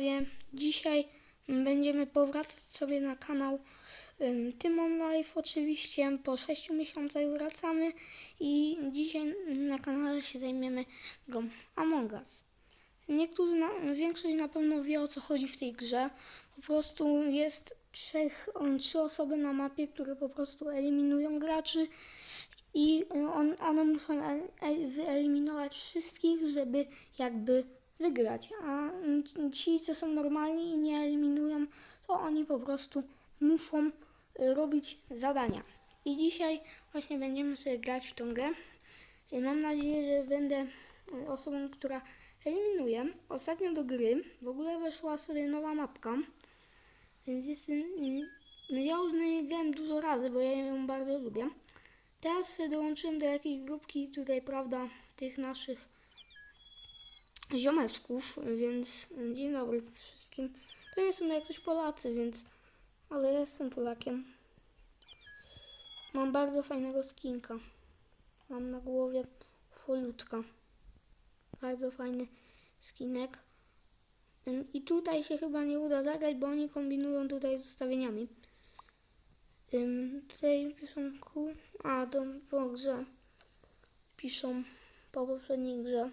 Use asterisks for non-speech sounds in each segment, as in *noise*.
widzowie, dzisiaj będziemy powracać sobie na kanał ym, Tymon Life. Oczywiście, po 6 miesiącach wracamy i dzisiaj na kanale się zajmiemy grą Among Us. Niektórzy, na, większość na pewno wie o co chodzi w tej grze, po prostu jest trzech, trzy osoby na mapie, które po prostu eliminują graczy i y, on, one muszą el, el, wyeliminować wszystkich, żeby jakby wygrać. A ci, co są normalni i nie eliminują, to oni po prostu muszą y, robić zadania. I dzisiaj właśnie będziemy sobie grać w tą grę. Mam nadzieję, że będę y, osobą, która eliminuje. Ostatnio do gry w ogóle weszła sobie nowa mapka. Więc jestem. mm, Ja już na niej grałem dużo razy, bo ja ją bardzo lubię. Teraz dołączyłem do jakiejś grupki tutaj, prawda, tych naszych ziomeczków, więc dzień dobry wszystkim. To nie są jak coś Polacy, więc, ale ja jestem Polakiem. Mam bardzo fajnego skinka. Mam na głowie folutka. Bardzo fajny skinek. I tutaj się chyba nie uda zagrać, bo oni kombinują tutaj z ustawieniami. Tutaj piszą ku... A, to po grze. Piszą po poprzedniej grze.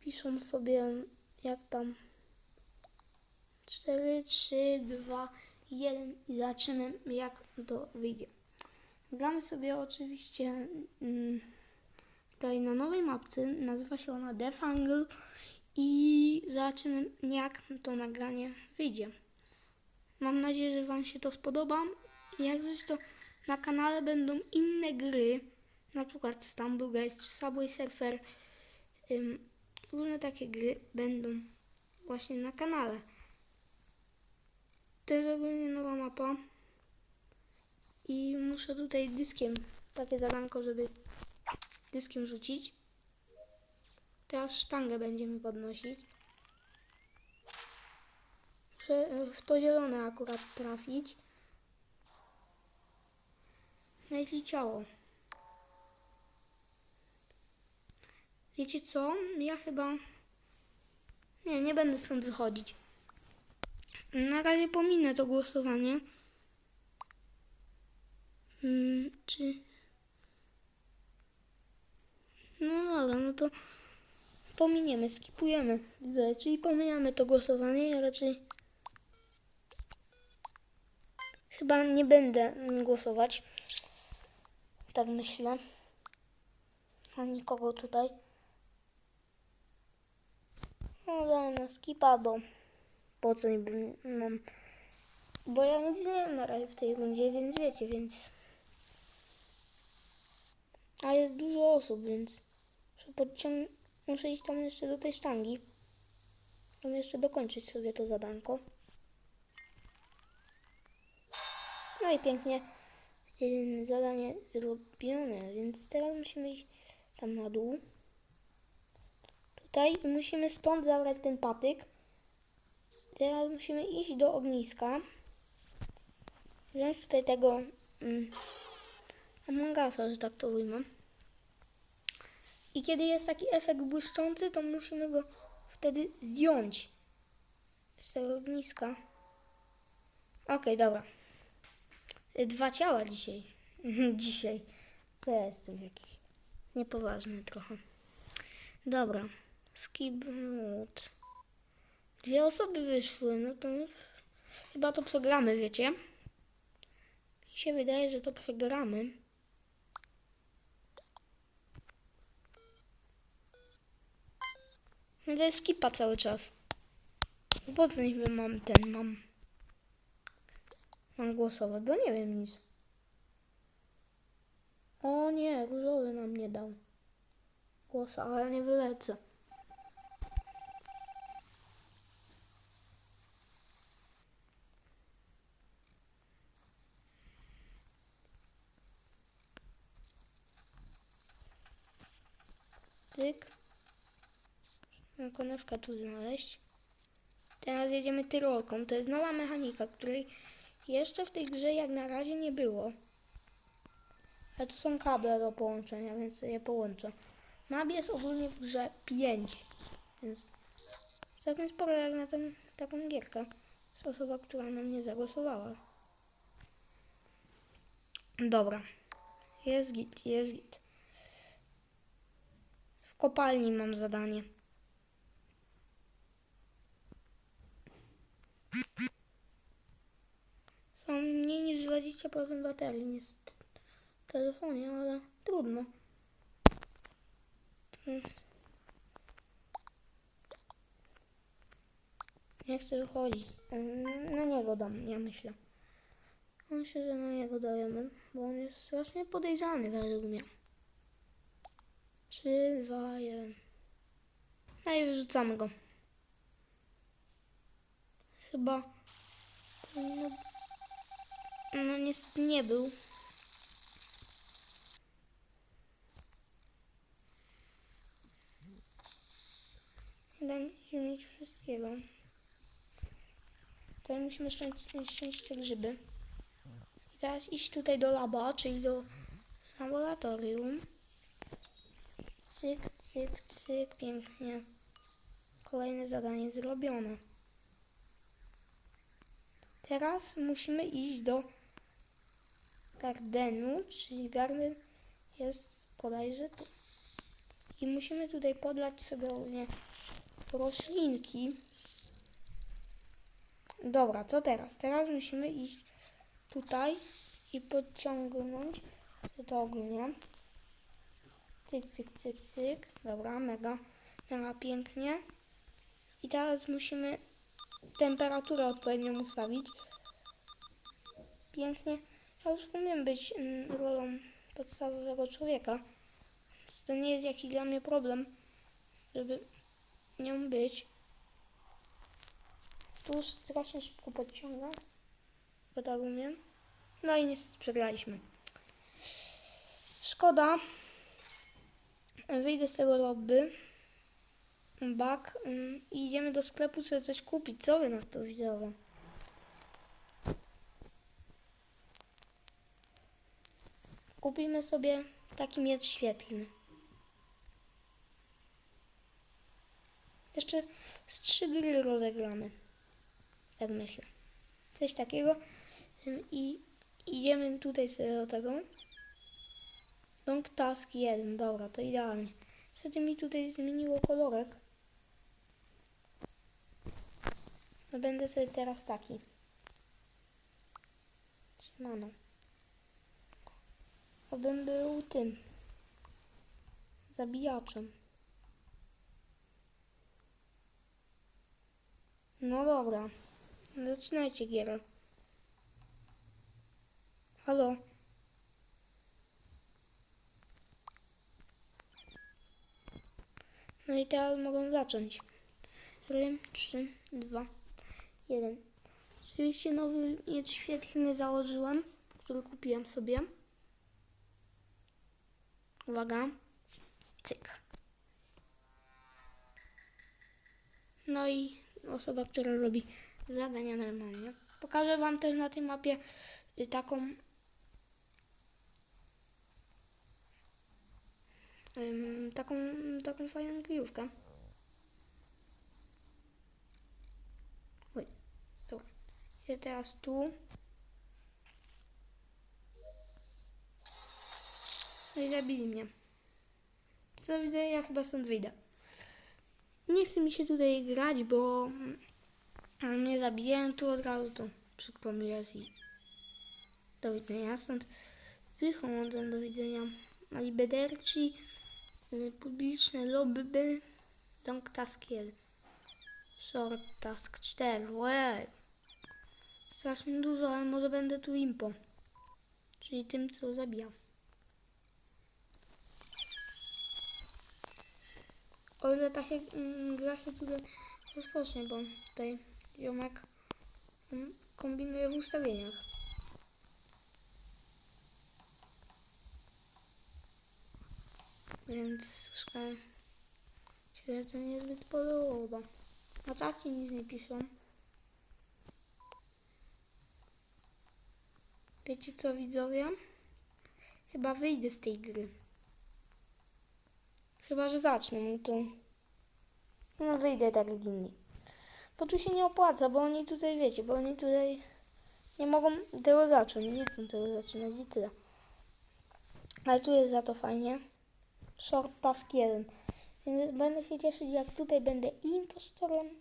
Piszą sobie jak tam 4, 3, 2, 1 i zobaczymy jak to wyjdzie. Gramy sobie oczywiście mm, tutaj na nowej mapce. Nazywa się ona Defangle i zobaczymy jak to nagranie wyjdzie. Mam nadzieję, że Wam się to spodoba. Jak coś to na kanale będą inne gry, na przykład Stumble Guys czy Subway Surfer. Ym, różne takie gry będą właśnie na kanale. To jest ogólnie nowa mapa. I muszę tutaj dyskiem, takie zadanko, żeby dyskiem rzucić. Teraz sztangę będziemy podnosić. Muszę e, w to zielone akurat trafić. Najlepiej ciało. Wiecie co? Ja chyba... Nie, nie będę stąd wychodzić. Na razie pominę to głosowanie. Hmm, czy... No dobra, no to pominiemy, skipujemy. Widzę, czyli pomijamy to głosowanie. Ja raczej chyba nie będę głosować. Tak myślę. A nikogo tutaj. No dałem na skipa, bo po co niby mam... Bo ja nic nie wiem na razie w tej rundzie, więc wiecie, więc... A jest dużo osób, więc muszę, podciąg- muszę iść tam jeszcze do tej sztangi. Tam jeszcze dokończyć sobie to zadanko. No i pięknie yy, zadanie zrobione, więc teraz musimy iść tam na dół. Tutaj i musimy stąd zabrać ten patyk. Teraz musimy iść do ogniska. Wziąć tutaj tego mm, Among Usa, że tak to ujmę. I kiedy jest taki efekt błyszczący, to musimy go wtedy zdjąć z tego ogniska. Okej, dobra. Y, Dwa ciała dzisiaj. *laughs* dzisiaj. Co ja jestem jakiś niepoważny trochę. Dobra. Skip mode. Dwie osoby wyszły, no to chyba to przegramy, wiecie? Mi się wydaje, że to przegramy. No to jest skipa cały czas. Po co niby mam ten, mam... Mam głosować, bo nie wiem nic. O nie, różowy nam nie dał głosa, ale nie wylecę. Cyk. Mam konewkę tu znaleźć. Teraz jedziemy tyrolką. To jest nowa mechanika, której jeszcze w tej grze jak na razie nie było. Ale tu są kable do połączenia, więc je połączę. Map jest ogólnie w grze 5, więc Całkiem sporo jak na ten, taką gierkę. Jest osoba, która na mnie zagłosowała. Dobra. Jest git, jest git. Kopalni mam zadanie. Są mniej niż 20% baterii niestety w telefonie, ale trudno. Nie chcę wychodzić. Na niego dam, ja myślę. Myślę, że na niego dajemy, bo on jest strasznie podejrzany według mnie. 3, 2, 1. No i wyrzucamy go. Chyba. No, no niestety nie był. Nie da mi się mieć wszystkiego. Tutaj musimy ściąć te grzyby. I teraz iść tutaj do laba, czyli do laboratorium. Cyk, cyk, cyk, pięknie. Kolejne zadanie zrobione. Teraz musimy iść do gardenu, czyli garden jest bodajże tu. I musimy tutaj podlać sobie ogólnie roślinki. Dobra, co teraz? Teraz musimy iść tutaj i podciągnąć to ogólnie. Cyk, cyk, cyk, cyk. Dobra, mega, mega pięknie. I teraz musimy temperaturę odpowiednią ustawić. Pięknie. Ja już umiem być mm, rolą podstawowego człowieka. Więc to nie jest jakiś dla mnie problem, żeby nią być. Tu już strasznie szybko podciągam, bo tak umiem. No i niestety przegraliśmy. Szkoda. Wyjdę z tego lobby. Back. ym, I idziemy do sklepu sobie coś kupić. Co wy na to widzowie? Kupimy sobie taki miecz świetlny. Jeszcze z trzy gry rozegramy. Tak myślę. Coś takiego. I idziemy tutaj sobie do tego. Long task 1. Dobra, to idealnie. Niestety mi tutaj zmieniło kolorek. No będę sobie teraz taki. Siemano. Abym był tym. Zabijaczem. No dobra. Zaczynajcie gierę. Halo. No i teraz mogą zacząć. Rym 3, 2, 1. Oczywiście nowy miecz świetlny założyłem, który kupiłem sobie. Uwaga. Cyk. No i osoba, która robi zadania normalnie. Pokażę Wam też na tej mapie y, taką taką, taką fajną kryjówkę. Oj, dobra. I teraz tu. No i zabili mnie. Co widzę, ja chyba stąd wyjdę. Nie chce mi się tutaj grać, bo mm, mnie zabijają tu od razu, to przykro mi jest i do widzenia. Stąd wychodzę, do widzenia. Alibederci, y, publiczne lobby, long task 1, short task 4, łej. Strasznie dużo, ale może będę tu impo, czyli tym, co zabija. O ile ta się, mm, gra się tutaj rozpocznie, bo tutaj ziomek mm, kombinuje w ustawieniach. Więc troszkę się to niezbyt podoba. A taci nic nie piszą. Wiecie co widzowie? Chyba wyjdę z tej gry. Chyba, że zacznę, no to... No wyjdę tak jak inni. Bo tu się nie opłaca, bo oni tutaj, wiecie, bo oni tutaj nie mogą tego zacząć, nie chcą tego zaczynać i tyle. Ale tu jest za to fajnie. Short task 1. Więc będę się cieszyć, jak tutaj będę impostorem,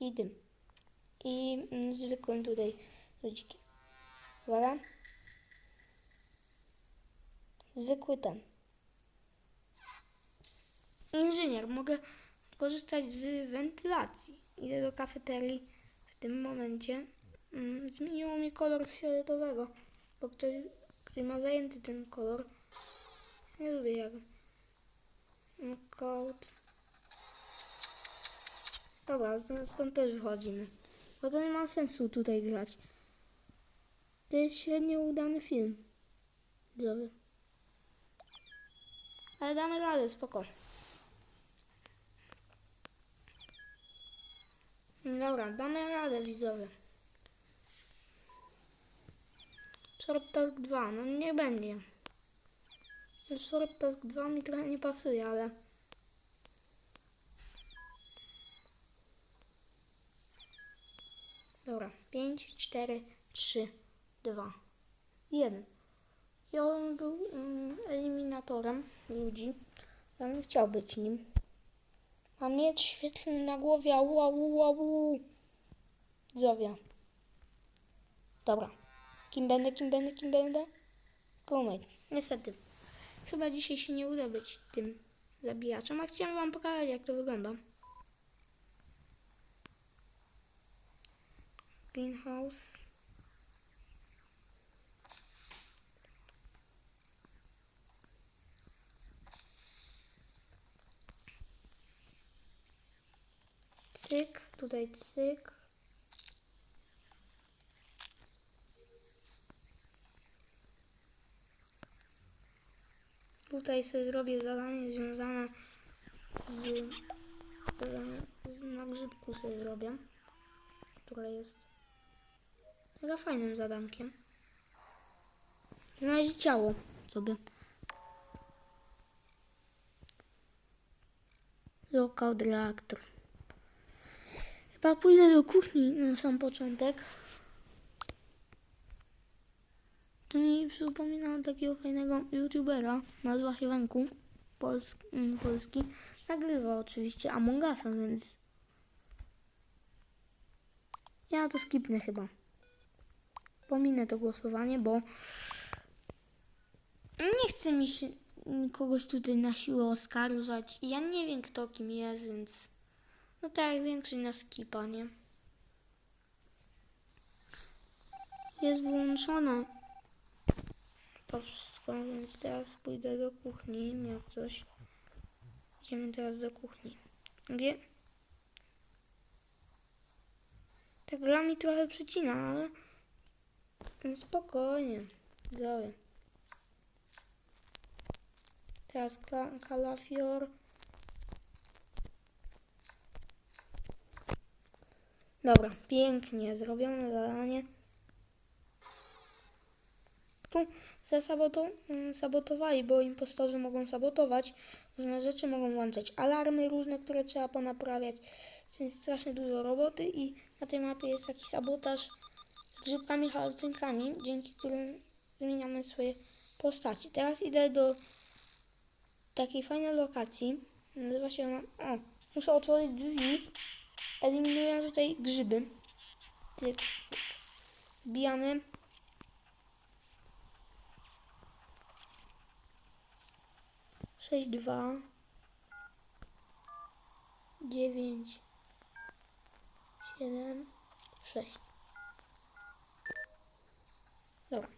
i tym. I mm, zwykłym tutaj ludzikiem. Voilà. Zwykły ten. Inżynier. Mogę korzystać z wentylacji. Idę do kafeterii w tym momencie. Mm, zmieniło mi kolor z fioletowego, bo ktoś, ktoś ma zajęty ten kolor. Nie lubię jak. Knockout. Dobra, stąd też wychodzimy. Bo to nie ma sensu tutaj grać. To jest średnio udany film. Dobry. Ale damy radę, spoko. Dobra, damy radę, widzowie. Short Task 2, no niech będzie. Short Task 2 mi trochę nie pasuje, ale... Dobra, 5, 4, 3, 2, 1. Ja bym był mm, eliminatorem ludzi. Ja bym chciał być nim. Mam miecz świetlny na głowie, au, au, au. Zowia. Dobra. Kim będę, kim będę, kim będę? Crewmate. Niestety. Chyba dzisiaj się nie uda być tym zabijaczem, a chciałem wam pokazać, jak to wygląda. Greenhouse. Cyk, tutaj cyk. Tutaj sobie zrobię zadanie związane z, z na grzybku sobie zrobię, które jest mega fajnym zadankiem. Znaleźć ciało sobie. Lockout reaktor. Chyba pójdę do kuchni na sam początek. To mi przypomina takiego fajnego youtubera, nazwa się Wenku, Pols mm, polski. Nagrywa oczywiście Among Usa, więc ja to skipnę chyba. Pominę to głosowanie, bo nie chce mi się kogoś tutaj na siłę oskarżać. Ja nie wiem kto kim jest, więc no tak większość na skipa, nie? Jest włączone to wszystko, więc teraz pójdę do kuchni, jak coś. Idziemy teraz do kuchni. Gdzie? Ta gra mi trochę przycina, ale spokojnie. Dobra. Teraz kalafior. Dobra, pięknie zrobione zadanie. Tu zasaboto- mm, sabotowali, bo impostorzy mogą sabotować, różne rzeczy mogą włączać alarmy różne, które trzeba ponaprawiać. Jest strasznie dużo roboty i na tej mapie jest taki sabotaż z grzybkami halucynkami, dzięki którym zmieniamy swoje postaci. Teraz idę do takiej fajnej lokacji. Nazywa się ona... O, muszę otworzyć drzwi. Eliminuję tutaj grzyby. Cyk, cyk. Sześć, dwa. Dziewięć. Siedem. Sześć. Dobra.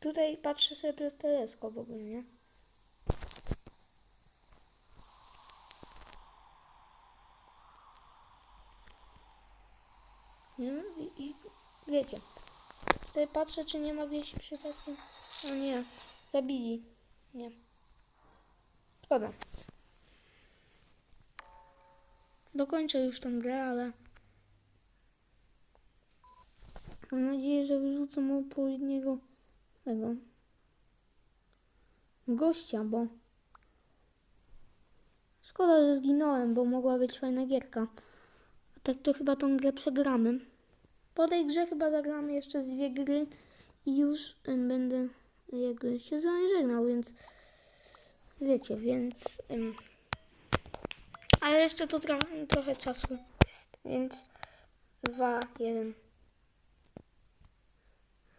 Tutaj patrzę sobie przez teleskop ogólnie. Nie? I, I wiecie, tutaj patrzę, czy nie ma gdzieś przypadkiem. O nie, zabili. Nie. Szkoda. Dokończę już tę grę, ale mam nadzieję, że wyrzucę mu odpowiedniego tego gościa, bo Szkoda, że zginąłem, bo mogła być fajna gierka. A tak to chyba tą grę przegramy. Po tej grze chyba zagramy jeszcze z dwie gry i już będę jakby się z więc wiecie, więc em, ale jeszcze to tro- trochę czasu jest, więc dwa, jeden.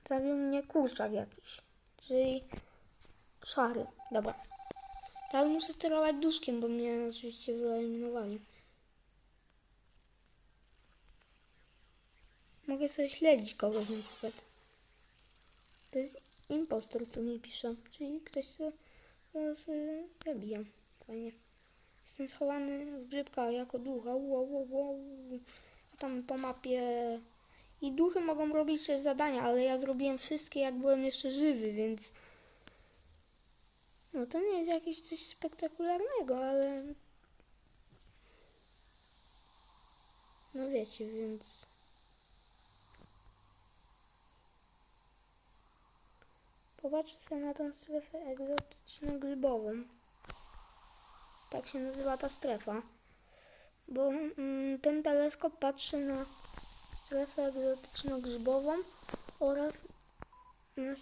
Zabił mnie kurczak jakiś, czyli szary, dobra. Teraz muszę sterować duszkiem, bo mnie oczywiście wyeliminowali. Mogę sobie śledzić kogoś na przykład. To jest impostor, tu mi pisze. Czyli ktoś sobie, sobie, sobie zabija. Fajnie. Jestem schowany w grzybkach jako duch. Au, au, au, au. A tam po mapie... I duchy mogą robić też zadania, ale ja zrobiłem wszystkie jak byłem jeszcze żywy, więc... No to nie jest jakieś coś spektakularnego, ale... No wiecie, więc... Popatrzę sobie na tę strefę egzotyczno-grzybową. Tak się nazywa ta strefa. Bo mm, ten teleskop patrzy na strefę egzotyczno-grzybową oraz na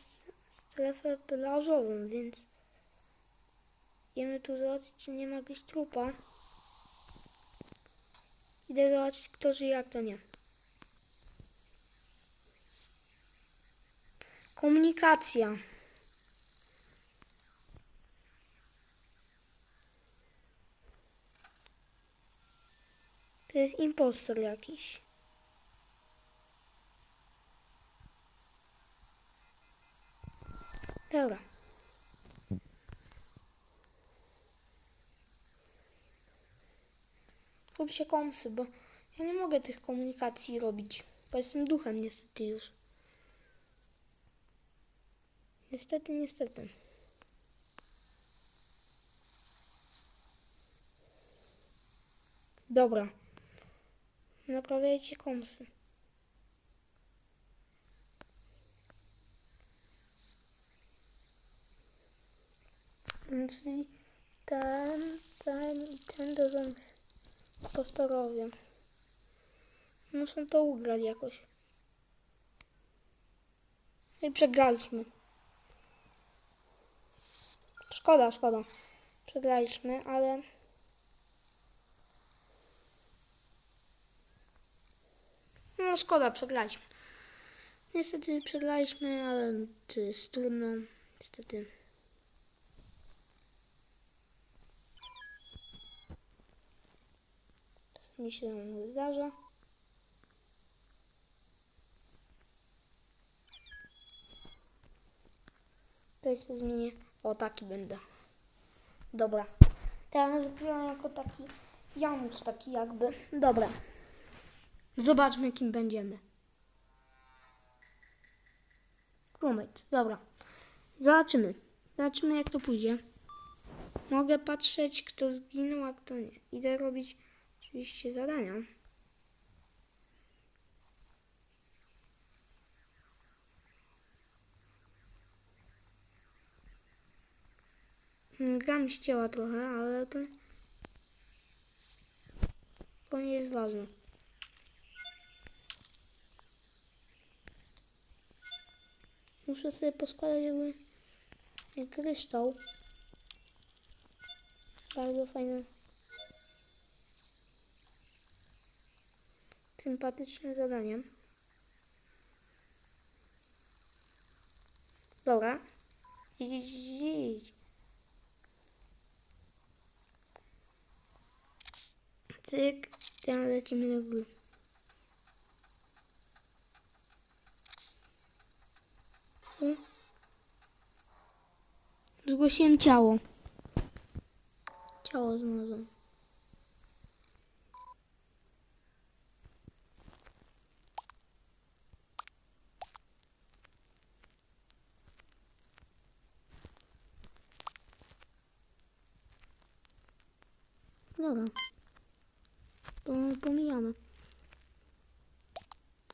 strefę plażową, więc idziemy tu zobaczyć, czy nie ma jakiegoś trupa. Idę zobaczyć, kto żyje, jak to nie. Komunikacja. Jest impostor jakiś. Dobra. Rób się komsy, bo ja nie mogę tych komunikacji robić, bo jestem duchem niestety już. Niestety, niestety. Dobra. Naprawiajcie komsy. Czyli ten, ten i ten są postorowie. Muszą to ugrać jakoś. I przegraliśmy. Szkoda, szkoda. Przegraliśmy, ale... No szkoda, przegraliśmy. Niestety przegraliśmy, ale to jest trudno. Niestety. Czasami się zdarza. To się zmienię. O, taki będę. Dobra. Teraz gram jako taki Janusz, taki jakby. Dobra. Zobaczmy, kim będziemy. Crewmate. Dobra. Zobaczymy. Zobaczymy, jak to pójdzie. Mogę patrzeć, kto zginął, a kto nie. Idę robić oczywiście zadania. Gra mi ścięła trochę, ale to... To nie jest ważne. Muszę sobie poskładać jakby jak kryształ. Bardzo fajne. Sympatyczne zadanie. Dobra. Idź, idź. Cyk. Teraz lecimy do góry. Zgłosiłem ciało. Ciało znalazłem. Dobra. To pomijamy.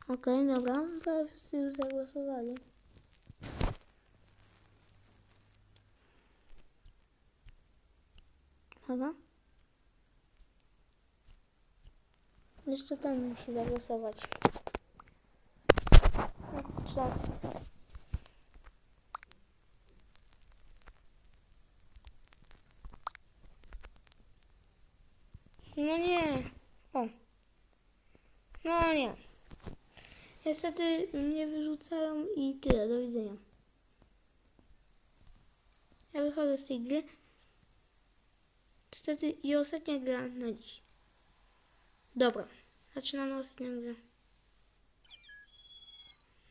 Okej, dobra. Prawie wszyscy już zagłosowali. Dobra. Jeszcze ten musi zagłosować. Kurczę. No nie. O. No nie. Niestety mnie wyrzucają i tyle. Do widzenia. Ja wychodzę z tej gry. Niestety i ostatnia gra na dziś. Dobra. Zaczynamy ostatnią grę.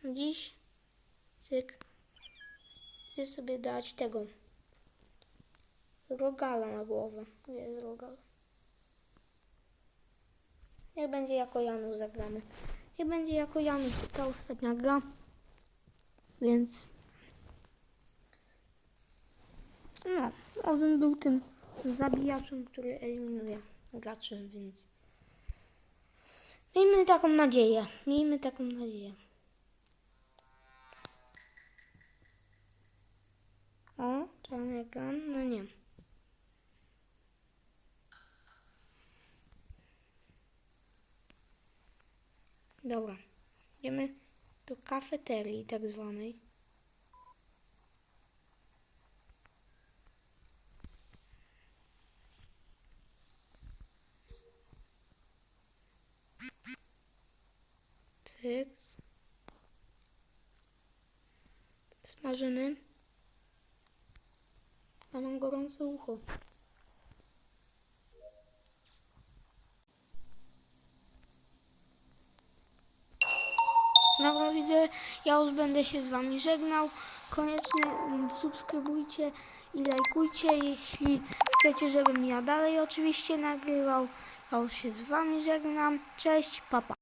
Na dziś. Cyk. Chcę sobie dać tego. Rogala na głowę. Gdzie jest rogal? Niech będzie jako Janusz zagramy. Niech będzie jako Janusz ta ostatnia gra. Więc... No, on był tym zabijaczem, który eliminuje graczy, więc... Miejmy taką nadzieję. Miejmy taką nadzieję. O, czarny ekran? No nie. Dobra. Idziemy do kafeterii tak zwanej. Cyk. Smażymy. A mam gorące ucho. Dobra, widzę, ja już będę się z Wami żegnał. Koniecznie subskrybujcie i lajkujcie, jeśli chcecie, żebym ja dalej oczywiście nagrywał. Ja już się z Wami żegnam. Cześć, papa.